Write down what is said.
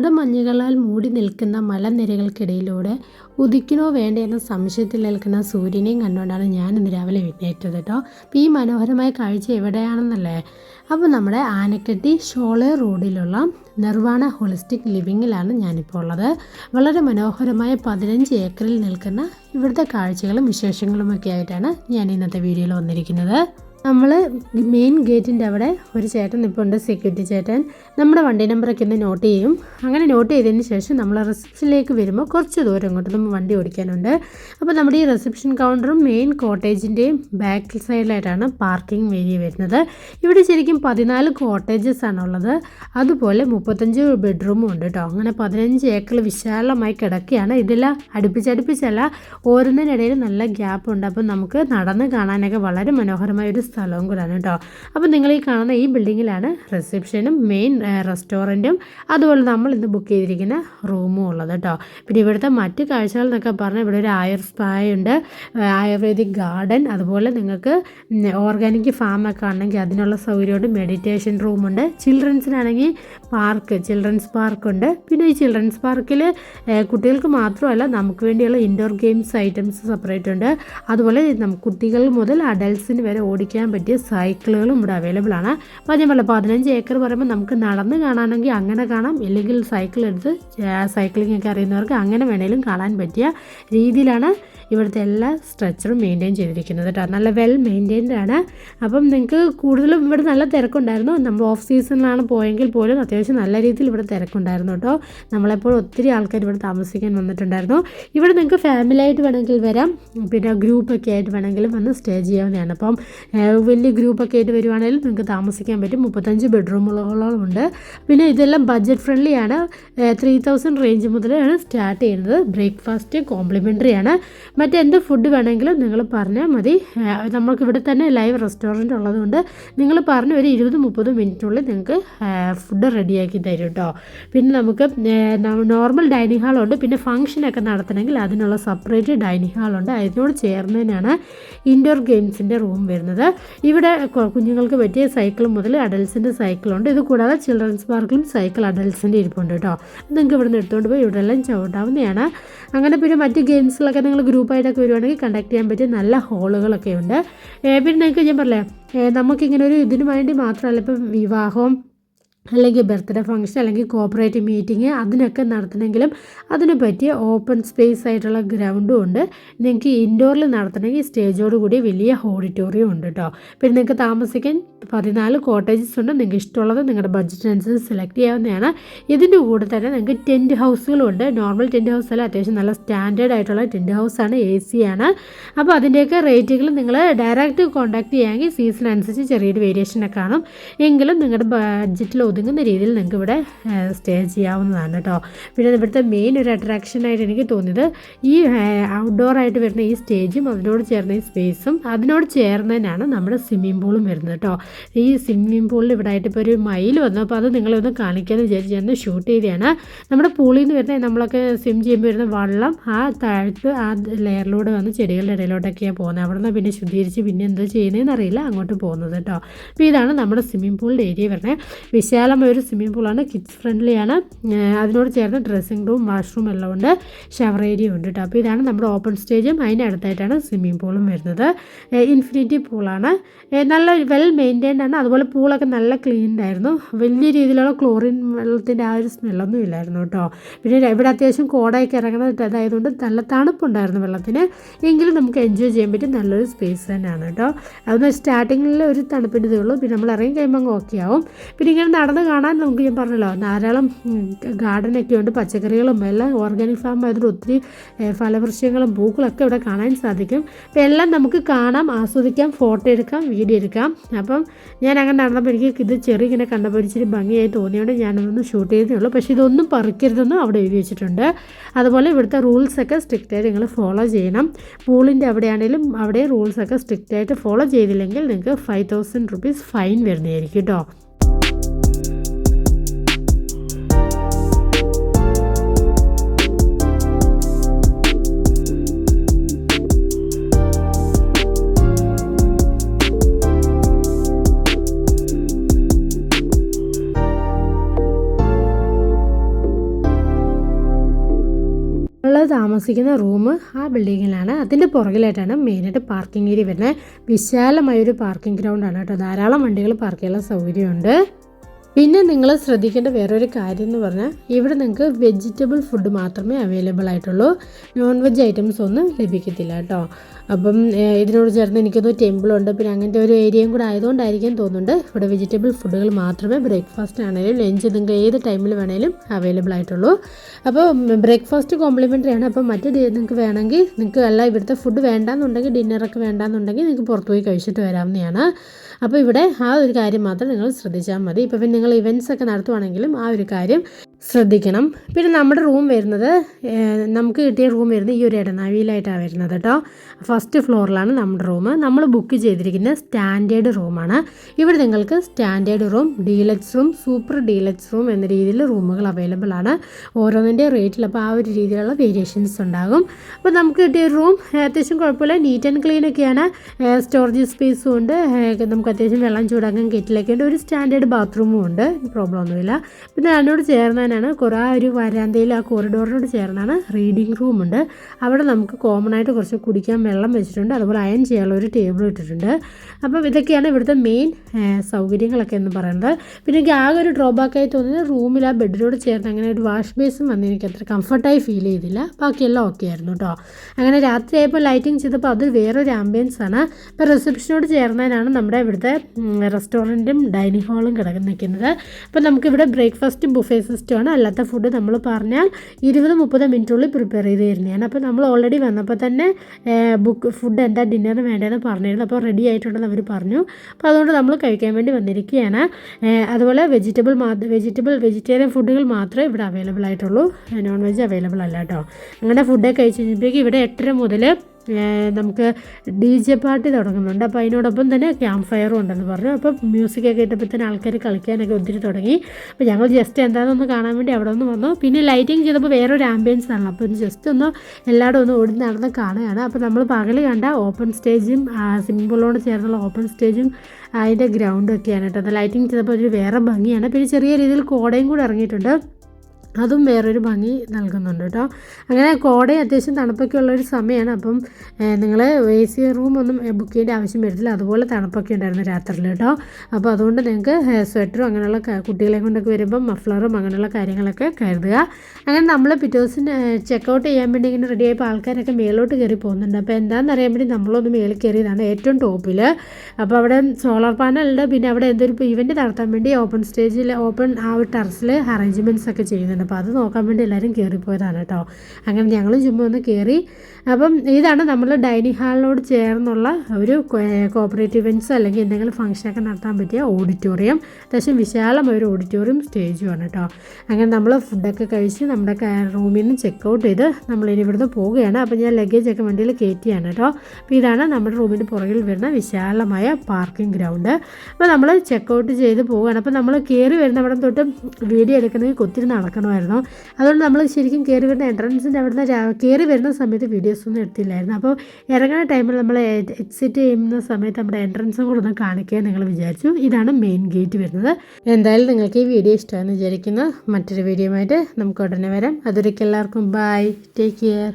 കോടമഞ്ഞുകളാൽ മൂടി നിൽക്കുന്ന മലനിരകൾക്കിടയിലൂടെ ഉദിക്കണോ വേണ്ടേ എന്ന സംശയത്തിൽ നിൽക്കുന്ന സൂര്യനെയും കണ്ടുകൊണ്ടാണ് ഞാൻ ഇന്ന് രാവിലെ എഴുന്നേറ്റത് കേട്ടോ. ഈ മനോഹരമായ കാഴ്ച എവിടെയാണെന്നല്ലേ? അപ്പോൾ നമ്മുടെ ആനക്കെട്ടി ഷോളെ റോഡിലുള്ള നിർവാണ ഹോളിസ്റ്റിക് ലിവിങ്ങിലാണ് ഞാനിപ്പോൾ ഉള്ളത്. വളരെ മനോഹരമായ പതിനഞ്ച് ഏക്കറിൽ നിൽക്കുന്ന ഇവിടുത്തെ കാഴ്ചകളും വിശേഷങ്ങളുമൊക്കെ ആയിട്ടാണ് ഞാൻ ഇന്നത്തെ വീഡിയോയിൽ വന്നിരിക്കുന്നത്. നമ്മൾ മെയിൻ ഗേറ്റിന്റെ അവിടെ ഒരു ചേട്ടൻ ഇപ്പോൾ ഉണ്ട് സെക്യൂരിറ്റി ചേട്ടൻ. നമ്മുടെ വണ്ടി നമ്പറൊക്കെ ഒന്ന് നോട്ട് ചെയ്യും. അങ്ങനെ നോട്ട് ചെയ്തതിന് ശേഷം നമ്മൾ റിസപ്ഷനിലേക്ക് വരുമ്പോൾ കുറച്ച് ദൂരം ഇങ്ങോട്ട് നമ്മൾ വണ്ടി ഓടിക്കാനുണ്ട്. അപ്പോൾ നമ്മുടെ ഈ റിസപ്ഷൻ കൗണ്ടറും മെയിൻ കോട്ടേജിന്റെയും ബാക്ക് സൈഡിലായിട്ടാണ് പാർക്കിംഗ് ഏരിയ വരുന്നത്. ഇവിടെ ശരിക്കും പതിനാല് കോട്ടേജസ് ആണുള്ളത് അതുപോലെ മുപ്പത്തഞ്ച് ബെഡ്റൂമും ഉണ്ട് കേട്ടോ. അങ്ങനെ പതിനഞ്ച് ഏക്കർ വിശാലമായി കിടക്കുകയാണ്. ഇതെല്ലാം അടുപ്പിച്ചടുപ്പിച്ചല്ല ഓരോന്നിനിടയിൽ നല്ല ഗ്യാപ്പ് ഉണ്ട്. അപ്പോൾ നമുക്ക് നടന്ന് കാണാനൊക്കെ വളരെ മനോഹരമായ ഒരു സ്ഥലവും കൂടാണ് കേട്ടോ. അപ്പോൾ നിങ്ങൾ ഈ കാണുന്ന ഈ ബിൽഡിങ്ങിലാണ് റിസപ്ഷനും മെയിൻ റെസ്റ്റോറന്റും അതുപോലെ നമ്മൾ ഇന്ന് ബുക്ക് ചെയ്തിരിക്കുന്ന റൂമും ഉള്ളത് കേട്ടോ. പിന്നെ ഇവിടുത്തെ മറ്റ് കാഴ്ചകൾ എന്നൊക്കെ പറഞ്ഞാൽ ഇവിടെ ഒരു ആയുർ ആയുർവേദിക് ഗാർഡൻ അതുപോലെ നിങ്ങൾക്ക് ഓർഗാനിക് ഫാം ഫാമൊക്കെ ആണെങ്കിൽ അതിനുള്ള സൗകര്യമുണ്ട്. മെഡിറ്റേഷൻ റൂമുണ്ട് ചിൽഡ്രൻസിനാണെങ്കിൽ പാർക്ക് ചിൽഡ്രൻസ് പാർക്കുണ്ട് പിന്നെ ഈ ചിൽഡ്രൻസ് പാർക്കിൽ കുട്ടികൾക്ക് മാത്രമല്ല നമുക്ക് വേണ്ടിയുള്ള ഇൻഡോർ ഗെയിംസ് ഐറ്റംസ് സെപ്പറേറ്റ് ഉണ്ട്. അതുപോലെ കുട്ടികൾ മുതൽ അഡൽസിന് വരെ ഓടിക്കാൻ പറ്റിയ സൈക്കിളുകളും ഇവിടെ അവൈലബിൾ ആണ്. അപ്പോൾ ഞാൻ പറയാം പതിനഞ്ച് ഏക്കർ പറയുമ്പോൾ നമുക്ക് നടന്ന് കാണാനെങ്കിൽ അങ്ങനെ കാണാം. ഇല്ലെങ്കിൽ സൈക്കിൾ എടുത്ത് സൈക്ലിംഗ് ഒക്കെ അറിയുന്നവർക്ക് അങ്ങനെ വേണേലും കാണാൻ പറ്റിയ രീതിയിലാണ് ഇവിടുത്തെ എല്ലാ സ്ട്രക്ചറും മെയിന്റെയിൻ ചെയ്തിരിക്കുന്നത് കേട്ടോ. നല്ല വെൽ മെയിന്റെയിൻഡ് ആണ്. അപ്പം നിങ്ങൾക്ക് കൂടുതലും ഇവിടെ നല്ല തിരക്കുണ്ടായിരുന്നു. നമ്മൾ ഓഫ് സീസണിലാണ് പോയെങ്കിൽ പോലും അത്യാവശ്യം നല്ല രീതിയിൽ ഇവിടെ തിരക്കുണ്ടായിരുന്നു കേട്ടോ. നമ്മളെപ്പോൾ ഒത്തിരി ആൾക്കാർ ഇവിടെ താമസിക്കാൻ വന്നിട്ടുണ്ടായിരുന്നു. ഇവിടെ നിങ്ങൾക്ക് ഫാമിലി ആയിട്ട് വേണമെങ്കിൽ വരാം. പിന്നെ ഗ്രൂപ്പൊക്കെ ആയിട്ട് വേണമെങ്കിലും വന്ന് സ്റ്റേ ചെയ്യാവുന്നതാണ്. അപ്പം വലിയ ഗ്രൂപ്പൊക്കെ ആയിട്ട് വരുവാണെങ്കിൽ നിങ്ങൾക്ക് താമസിക്കാൻ പറ്റും. മുപ്പത്തഞ്ച് ബെഡ്റൂമുകളോളം ഉണ്ട് പിന്നെ ഇതെല്ലാം ബഡ്ജറ്റ് ഫ്രണ്ട്ലി ആണ്. ത്രീ തൗസൻഡ് റേഞ്ച് മുതലാണ് സ്റ്റാർട്ട് ചെയ്യുന്നത്. ബ്രേക്ക്ഫാസ്റ്റ് കോംപ്ലിമെന്ററി ആണ്. മറ്റെന്ത് ഫുഡ് വേണമെങ്കിലും നിങ്ങൾ പറഞ്ഞാൽ മതി. നമ്മൾക്ക് ഇവിടെ തന്നെ ലൈവ് റെസ്റ്റോറന്റ് ഉള്ളതുകൊണ്ട് നിങ്ങൾ പറഞ്ഞ ഒരു ഇരുപത് മുപ്പത് മിനിറ്റിനുള്ളിൽ നിങ്ങൾക്ക് ഫുഡ് റെഡിയാക്കി തരും കേട്ടോ പിന്നെ നമുക്ക് നോർമൽ ഡൈനിങ് ഹാളുണ്ട് പിന്നെ ഫംഗ്ഷനൊക്കെ നടത്തണമെങ്കിൽ അതിനുള്ള സെപ്പറേറ്റ് ഡൈനിങ് ഹാളുണ്ട് അതിനോട് ചേർന്നതിനാണ് ഇൻഡോർ ഗെയിംസിന്റെ റൂം വരുന്നത്. ഇവിടെ കുഞ്ഞുങ്ങൾക്ക് പറ്റിയ സൈക്കിൾ മുതൽ അഡൽസിന്റെ സൈക്കിളുണ്ട് ഇത് കൂടാതെ ചിൽഡ്രൻസ് പാർക്കിലും സൈക്കിൾ അഡൽസിന്റെ ഇരിപ്പുണ്ട് കേട്ടോ. നിങ്ങൾക്ക് ഇവിടെ നിന്ന് എടുത്തുകൊണ്ട് പോയി. ഇവിടെ എല്ലാം ചവിട്ടാവുന്നതാണ്. അങ്ങനെ പിന്നെ മറ്റ് ഗെയിംസിലൊക്കെ നിങ്ങൾ ഗ്രൂപ്പായിട്ടൊക്കെ വരുവാണെങ്കിൽ കണ്ടക്ട് ചെയ്യാൻ പറ്റിയ നല്ല ഹോളുകളൊക്കെ ഉണ്ട്. പിന്നെ നിങ്ങൾക്ക് ഞാൻ പറയാം നമുക്കിങ്ങനെ ഒരു ഇതിനു വേണ്ടി മാത്രമല്ല ഇപ്പം വിവാഹവും അല്ലെങ്കിൽ ബർത്ത്ഡേ ഫംഗ്ഷൻ അല്ലെങ്കിൽ കോപ്പറേറ്റീവ് മീറ്റിംഗ് അതിനൊക്കെ നടത്തണമെങ്കിലും അതിനെ പറ്റിയ ഓപ്പൺ സ്പേസ് ആയിട്ടുള്ള ഗ്രൗണ്ടും ഉണ്ട്. നിങ്ങൾക്ക് ഇൻഡോറിൽ നടത്തണമെങ്കിൽ സ്റ്റേജോട് കൂടി വലിയ ഓഡിറ്റോറിയം ഉണ്ട് കേട്ടോ. പിന്നെ നിങ്ങൾക്ക് താമസിക്കാൻ പതിനാല് കോട്ടേജസ് ഉണ്ട്. നിങ്ങൾക്ക് ഇഷ്ടമുള്ളത് നിങ്ങളുടെ ബഡ്ജറ്റിനനുസരിച്ച് സെലക്ട് ചെയ്യാവുന്നതാണ്. ഇതിന്റെ കൂടെ തന്നെ നിങ്ങൾക്ക് ടെന്റ് ഹൗസുകളുണ്ട് നോർമൽ ടെന്റ് ഹൗസ് അല്ല അത്യാവശ്യം നല്ല സ്റ്റാൻഡേർഡ് ആയിട്ടുള്ള ടെന്റ് ഹൗസാണ് എ സി ആണ്. അപ്പോൾ അതിന്റെയൊക്കെ റേറ്റുകൾ നിങ്ങൾ ഡയറക്റ്റ് കോൺടാക്ട് ചെയ്യുകയാണെങ്കിൽ സീസൺ അനുസരിച്ച് ചെറിയൊരു വേരിയേഷനൊക്കെ കാണും. എങ്കിലും നിങ്ങളുടെ ബഡ്ജറ്റിൽ ഒതുങ്ങുന്ന രീതിയിൽ നിങ്ങൾക്ക് ഇവിടെ സ്റ്റേ ചെയ്യാവുന്നതാണ് കേട്ടോ പിന്നെ ഇവിടുത്തെ മെയിൻ ഒരു അട്രാക്ഷനായിട്ട് എനിക്ക് തോന്നിയത് ഈ ഔട്ട്ഡോർ ആയിട്ട് വരുന്ന ഈ സ്റ്റേജും അതിനോട് ചേർന്ന ഈ സ്പേസും അതിനോട് ചേർന്നതിനാണ് നമ്മുടെ സ്വിമ്മിംഗ് പൂളും വരുന്നത് കേട്ടോ ഈ സ്വിമ്മിംഗ് പൂളിൽ ഇവിടെ ആയിട്ട് ഇപ്പോൾ ഒരു മയിൽ വന്നു. അപ്പോൾ അത് നിങ്ങളൊന്ന് കാണിക്കാമെന്ന് വിചാരിച്ച് ഞാൻ ഷൂട്ട് ചെയ്തതാണ്. നമ്മുടെ പൂളിൽ നിന്ന് വരുന്ന നമ്മളൊക്കെ സ്വിം ചെയ്യുമ്പോൾ വരുന്ന വെള്ളം ആ താഴത്ത് ആ ലെയറിലൂടെ വന്ന് ചെടികളുടെ ഇടയിലോട്ടൊക്കെയാണ് പോകുന്നത്. അവിടെ നിന്ന് പിന്നെ ശുദ്ധീകരിച്ച് പിന്നെ എന്തോ ചെയ്യുന്നതെന്ന് അറിയില്ല അങ്ങോട്ട് പോകുന്നത് കേട്ടോ അപ്പോൾ ഇതാണ് നമ്മുടെ സ്വിമ്മിംഗ് പൂളിന്റെ ഏരിയ വരുന്നത്. വിശാലമായ ഒരു സ്വിമ്മിംഗ് പൂളാണ് കിഡ്സ് ഫ്രണ്ട്ലിയാണ് അതിനോട് ചേർന്ന് ഡ്രസ്സിംഗ് റൂം വാഷ്റൂം എല്ലാം ഉണ്ട്. ഷവർ ഏരിയ ഉണ്ട് കേട്ടോ അപ്പോൾ ഇതാണ് നമ്മുടെ ഓപ്പൺ സ്റ്റേജും അതിനടുത്തായിട്ടാണ് സ്വിമ്മിംഗ് പൂളും വരുന്നത്. ഇൻഫിനിറ്റി പൂളാണ് നല്ല വെൽ മെയിന്റൈൻഡ് ആണ്. അതുപോലെ പൂളൊക്കെ നല്ല ക്ലീൻ ആയിരുന്നു. വലിയ രീതിയിലുള്ള ക്ലോറിൻ വെള്ളത്തിന്റെ ആ ഒരു സ്മെല്ലൊന്നും ഇല്ലായിരുന്നു കേട്ടോ പിന്നെ ഇവിടെ അത്യാവശ്യം കോടയൊക്കെ ഇറങ്ങുന്ന അതായതുകൊണ്ട് നല്ല തണുപ്പുണ്ടായിരുന്നു വെള്ളത്തിന്. എങ്കിലും നമുക്ക് എൻജോയ് ചെയ്യാൻ പറ്റും നല്ലൊരു സ്പേസ് തന്നെയാണ് കേട്ടോ അതൊന്ന് സ്റ്റാർട്ടിങ്ങിൽ ഒരു തണുപ്പിന്റെ ഇതേ ഉള്ളൂ. പിന്നെ നമ്മൾ ഇറങ്ങി കഴിയുമ്പോൾ അങ്ങ് ഓക്കെ ആവും. പിന്നെ ഇങ്ങനെ കാണാൻ നമുക്ക് ഞാൻ പറഞ്ഞല്ലോ ധാരാളം ഗാർഡനൊക്കെ ഉണ്ട് പച്ചക്കറികളും എല്ലാം ഓർഗാനിക് ഫാം ആയതുകൊണ്ട് ഒത്തിരി ഫലവൃക്ഷങ്ങളും പൂക്കളൊക്കെ ഇവിടെ കാണാൻ സാധിക്കും. അപ്പോൾ എല്ലാം നമുക്ക് കാണാം ആസ്വദിക്കാം ഫോട്ടോ എടുക്കാം വീഡിയോ എടുക്കാം. അപ്പം ഞാൻ അങ്ങനെ നടന്നപ്പോൾ എനിക്ക് ഇത് ചെറിയ ഇങ്ങനെ കണ്ടപ്പോൾ ഇച്ചിരി ഭംഗിയായി തോന്നിയോണ്ട് ഞാനതൊന്ന് ഷൂട്ട് ചെയ്തേ ഉള്ളൂ. പക്ഷേ ഇതൊന്നും പറിക്കരുതെന്നും അവിടെ എഴുതി വെച്ചിട്ടുണ്ട് അതുപോലെ ഇവിടുത്തെ റൂൾസൊക്കെ സ്ട്രിക്റ്റായിട്ട് നിങ്ങൾ ഫോളോ ചെയ്യണം. പൂളിന്റെ അവിടെയാണെങ്കിലും അവിടെ റൂൾസൊക്കെ സ്ട്രിക്റ്റായിട്ട് ഫോളോ ചെയ്തില്ലെങ്കിൽ നിങ്ങൾക്ക് ഫൈവ് തൗസൻഡ് റുപ്പീസ് ഫൈൻ വരുന്നതായിരിക്കും കേട്ടോ താമസിക്കുന്ന റൂം ആ ബിൽഡിങ്ങിലാണ്. അതിന്റെ പുറകിലായിട്ടാണ് മെയിനായിട്ട് പാർക്കിംഗ് ഏരിയ വരുന്നത്. വിശാലമായൊരു പാർക്കിംഗ് ഗ്രൗണ്ടാണ് കേട്ടോ. ധാരാളം വണ്ടികൾ പാർക്ക് ചെയ്യാനുള്ള സൗകര്യമുണ്ട്. പിന്നെ നിങ്ങൾ ശ്രദ്ധിക്കേണ്ട വേറൊരു കാര്യം എന്ന് പറഞ്ഞാൽ ഇവിടെ നിങ്ങൾക്ക് വെജിറ്റബിൾ ഫുഡ് മാത്രമേ അവൈലബിൾ ആയിട്ടുള്ളൂ. നോൺ വെജ് ഐറ്റംസ് ഒന്നും ലഭിക്കത്തില്ല കേട്ടോ. അപ്പം ഇതിനോട് ചേർന്ന് എനിക്കൊന്ന് ടെമ്പിളുണ്ട് പിന്നെ അങ്ങനത്തെ ഒരു ഏരിയയും കൂടെ ആയതുകൊണ്ടായിരിക്കും തോന്നുന്നുണ്ട്. ഇവിടെ വെജിറ്റബിൾ ഫുഡുകൾ മാത്രമേ ബ്രേക്ക്ഫാസ്റ്റ് ആണെങ്കിലും ലഞ്ച് നിങ്ങൾക്ക് ഏത് ടൈമിൽ വേണേലും അവൈലബിൾ ആയിട്ടുള്ളൂ. അപ്പോൾ ബ്രേക്ക്ഫാസ്റ്റ് കോംപ്ലിമെന്ററി ആണ്. അപ്പോൾ മറ്റു നിങ്ങൾക്ക് വേണമെങ്കിൽ നിങ്ങൾക്ക് അല്ല ഇവിടുത്തെ ഫുഡ് വേണ്ടാന്നുണ്ടെങ്കിൽ ഡിന്നറൊക്കെ വേണ്ടാന്നുണ്ടെങ്കിൽ നിങ്ങൾക്ക് പുറത്തുപോയി കഴിച്ചിട്ട് വരാവുന്നതാണ്. അപ്പോൾ ഇവിടെ ആ ഒരു കാര്യം മാത്രം നിങ്ങൾ ശ്രദ്ധിച്ചാൽ മതി. ഇപ്പോൾ പിന്നെ നിങ്ങൾ ഇവന്റ്സ് ഒക്കെ നടത്തുവാണെങ്കിലും ആ ഒരു കാര്യം ശ്രദ്ധിക്കണം. പിന്നെ നമ്മുടെ റൂം വരുന്നത് നമുക്ക് കിട്ടിയ റൂം വരുന്നത് ഈ ഒരു ഇടനാഴിയിലായിട്ടാണ് വരുന്നത് കേട്ടോ ഫസ്റ്റ് ഫ്ലോറിലാണ് നമ്മുടെ റൂം നമ്മൾ ബുക്ക് ചെയ്തിരിക്കുന്ന സ്റ്റാൻഡേർഡ് റൂമാണ് ഇവിടെ നിങ്ങൾക്ക് standard room deluxe room super deluxe room എന്ന രീതിയിൽ റൂമുകൾ അവൈലബിൾ ആണ്. ഓരോന്നിന്റെ റേറ്റിൽ അപ്പോൾ ആ ഒരു രീതിയിലുള്ള വേരിയേഷൻസ് ഉണ്ടാകും. അപ്പോൾ നമുക്ക് കിട്ടിയ റൂം അത്യാവശ്യം കുഴപ്പമില്ല. നീറ്റ് ആൻഡ് ക്ലീൻ ഒക്കെയാണ്. സ്റ്റോറേജ് സ്പേസും ഉണ്ട്. നമുക്ക് അത്യാവശ്യം വെള്ളം ചൂടാക്കാൻ കെറ്റിലൊക്കെ ഉണ്ട്. ഒരു സ്റ്റാൻഡേർഡ് ബാത്റൂമും ഉണ്ട്. പ്രോബ്ലം ഒന്നുമില്ല. പിന്നെ അതിനോട് ചേർന്നതിനാണ് കുറേ ഒരു വരാന്തയിൽ ആ കോറിഡോറിനോട് ചേർന്നാണ് റീഡിംഗ് റൂം ഉണ്ട്. അവിടെ നമുക്ക് കോമൺ ആയിട്ട് കുറച്ച് കുടിക്കാൻ വെള്ളം വെച്ചിട്ടുണ്ട്. അതുപോലെ അയൺ ചെയ്യാനുള്ള ഒരു ടേബിൾ ഇട്ടിട്ടുണ്ട്. അപ്പം ഇതൊക്കെയാണ് ഇവിടുത്തെ മെയിൻ സൗകര്യങ്ങളൊക്കെ എന്ന് പറയുന്നത്. പിന്നെ എനിക്ക് ആകെ ഒരു ഡ്രോബാക്ക് ആയി തോന്നിയത് റൂമിൽ ആ ബെഡിനോട് ചേർന്ന് അങ്ങനെ ഒരു വാഷ് ബേസും വന്ന് എനിക്ക് അത്ര കംഫർട്ടായി ഫീൽ ചെയ്തില്ല. ബാക്കിയെല്ലാം ഓക്കെ ആയിരുന്നു കേട്ടോ അങ്ങനെ രാത്രി ആയപ്പോൾ ലൈറ്റിംഗ് ചെയ്തപ്പോൾ അത് വേറൊരു ആംബിയൻസ് ആണ്. ഇപ്പോൾ റിസപ്ഷനോട് ചേർന്നതിനാണ് നമ്മുടെ ഇവിടുത്തെ റെസ്റ്റോറന്റും ഡൈനിങ് ഹാളും കിടക്കുന്ന നിൽക്കുന്നത്. അപ്പോൾ നമുക്കിവിടെ ബ്രേക്ക്ഫാസ്റ്റ് ബുഫേ സിസ്റ്റമാണ് അല്ലാത്ത ഫുഡ് നമ്മൾ പറഞ്ഞാൽ ഇരുപത് മുപ്പത് മിനിറ്റുള്ളിൽ പ്രിപ്പയർ ചെയ്ത് തരുന്നതാണ്. അപ്പോൾ നമ്മൾ ഓൾറെഡി വന്നപ്പോൾ തന്നെ ബുക്ക് ഫുഡ് എന്താ ഡിന്നറിന് വേണ്ടതെന്ന് പറഞ്ഞിരുന്നു. അപ്പോൾ റെഡി ആയിട്ടുണ്ടെന്ന് അവർ പറഞ്ഞു. അപ്പോൾ അതുകൊണ്ട് നമ്മൾ കഴിക്കാൻ വേണ്ടി വന്നിരിക്കുകയാണ്. അതുപോലെ വെജിറ്റബിൾ മാത്രം വെജിറ്റബിൾ വെജിറ്റേറിയൻ ഫുഡുകൾ മാത്രമേ ഇവിടെ അവൈലബിൾ ആയിട്ടുള്ളൂ. നോൺ വെജ് അവൈലബിൾ അല്ല കേട്ടോ. അങ്ങനെ ഫുഡൊക്കെ കഴിച്ച് കഴിഞ്ഞപ്പോഴേക്കും ഇവിടെ എട്ടര മുതൽ നമുക്ക് ഡി ജെ പാർട്ടി തുടങ്ങുന്നുണ്ട്. അപ്പോൾ അതിനോടൊപ്പം തന്നെ ക്യാമ്പ് ഫയറും ഉണ്ടെന്ന് പറഞ്ഞു. അപ്പോൾ മ്യൂസിക്കൊക്കെ ഇട്ടപ്പോൾ തന്നെ ആൾക്കാർ കളിക്കാനൊക്കെ ഒത്തിരി തുടങ്ങി. അപ്പോൾ ഞങ്ങൾ ജസ്റ്റ് എന്താണെന്നൊന്ന് കാണാൻ വേണ്ടി അവിടെ ഒന്ന് വന്നു. പിന്നെ ലൈറ്റിംഗ് ചെയ്തപ്പോൾ വേറൊരു ആംബിയൻസ് ആണ്. അപ്പോൾ ജസ്റ്റ് ഒന്ന് എല്ലായിടും ഒന്ന് ഓടി നടന്ന് കാണുകയാണ്. അപ്പോൾ നമ്മൾ പകൽ കണ്ട ഓപ്പൺ സ്റ്റേജും സിമ്പിളോട് ചേർന്നുള്ള ഓപ്പൺ സ്റ്റേജും അതിന്റെ ഗ്രൗണ്ടും ഒക്കെയാണ് കേട്ടോ. ലൈറ്റിംഗ് ചെയ്തപ്പോൾ ഒരു വേറെ ഭംഗിയാണ്. പിന്നെ ചെറിയ രീതിയിൽ കോടയും കൂടെ ഇറങ്ങിയിട്ടുണ്ട്. അതും വേറൊരു ഭംഗി നൽകുന്നുണ്ട് കേട്ടോ. അങ്ങനെ കോടയും അത്യാവശ്യം തണുപ്പൊക്കെ ഉള്ളൊരു സമയമാണ് അപ്പം നിങ്ങൾ എ സി റൂം ഒന്നും ബുക്ക് ചെയ്യേണ്ട ആവശ്യം വരത്തില്ല. അതുപോലെ തണുപ്പൊക്കെ ഉണ്ടായിരുന്നു രാത്രിയിൽ കേട്ടോ. അപ്പോൾ അതുകൊണ്ട് നിങ്ങൾക്ക് സ്വെറ്ററും അങ്ങനെയുള്ള കുട്ടികളെ കൊണ്ടൊക്കെ വരുമ്പം മഫ്ലറും അങ്ങനെയുള്ള കാര്യങ്ങളൊക്കെ കരുതുക. അങ്ങനെ നമ്മൾ പിറ്റേ ദിവസം ചെക്കൗട്ട് ചെയ്യാൻ വേണ്ടി ഇങ്ങനെ റെഡി ആയപ്പോൾ ആൾക്കാരൊക്കെ മേലോട്ട് കയറി പോകുന്നുണ്ട്. അപ്പോൾ എന്താണെന്ന് അറിയാൻ വേണ്ടി നമ്മളൊന്ന് മേളിൽ കയറിയതാണ് ഏറ്റവും ടോപ്പിൽ അപ്പോൾ അവിടെ സോളാർ പാനലുണ്ട്. പിന്നെ അവിടെ എന്തൊരു ഇവന്റ് നടത്താൻ വേണ്ടി ഓപ്പൺ സ്റ്റേജിൽ ഓപ്പൺ ആ ഒരു ടെറസിൽ അറേഞ്ച്മെന്റ്സ് ഒക്കെ ചെയ്യുന്നുണ്ട്. അപ്പോൾ അത് നോക്കാൻ വേണ്ടി എല്ലാവരും കയറിപ്പോയതാണ് കേട്ടോ. അങ്ങനെ ഞങ്ങളും ചുമ്മാ ഒന്ന് കയറി അപ്പം ഇതാണ് നമ്മൾ ഡൈനിങ് ഹാളിനോട് ചേർന്നുള്ള ഒരു കോപ്പറേറ്റീവ് ഇവന്റ്സ് അല്ലെങ്കിൽ എന്തെങ്കിലും ഫംഗ്ഷനൊക്കെ നടത്താൻ പറ്റിയ ഓഡിറ്റോറിയം അത്യാവശ്യം വിശാലമായ ഒരു ഓഡിറ്റോറിയം സ്റ്റേജുമാണ് കേട്ടോ. അങ്ങനെ നമ്മൾ ഫുഡൊക്കെ കഴിച്ച് നമ്മുടെ റൂമിൽ നിന്ന് ചെക്ക് ഔട്ട് ചെയ്ത് നമ്മളിനി ഇവിടുന്ന് പോവുകയാണ്. അപ്പോൾ ഞാൻ ലഗേജൊക്കെ വണ്ടിയിൽ കയറ്റിയാണ് കേട്ടോ. അപ്പോൾ ഇതാണ് നമ്മുടെ റൂമിന്റെ പുറകിൽ വരുന്ന വിശാലമായ പാർക്കിംഗ് ഗ്രൗണ്ട് അപ്പോൾ നമ്മൾ ചെക്ക് ഔട്ട് ചെയ്ത് പോവുകയാണ്. അപ്പോൾ നമ്മൾ കയറി വരുന്ന അവിടെ തൊട്ട് വീഡിയോ എടുക്കണമെങ്കിൽ ഒത്തിരി നടക്കണമായിരുന്നു അതുകൊണ്ട് നമ്മൾ ശരിക്കും കയറി വരുന്ന എൻട്രൻസിന്റെ അവിടുന്ന് കയറി വരുന്ന സമയത്ത് വീഡിയോസ് ഒന്നും എടുത്തില്ലായിരുന്നു. അപ്പോൾ ഇറങ്ങുന്ന ടൈമിൽ നമ്മൾ എക്സിറ്റ് ചെയ്യുന്ന സമയത്ത് നമ്മുടെ എൻട്രൻസും കൂടെ ഒന്ന് കാണിക്കാൻ നിങ്ങൾ വിചാരിച്ചു. ഇതാണ് മെയിൻ ഗേറ്റ് വരുന്നത്. എന്തായാലും നിങ്ങൾക്ക് ഈ വീഡിയോ ഇഷ്ടമാണെന്ന് വിചാരിക്കുന്നു. മറ്റൊരു വീഡിയോ ആയിട്ട് നമുക്ക് ഉടനെ വരാം. അതൊരിക്കൽ എല്ലാവർക്കും ബൈ ടേക്ക് കെയർ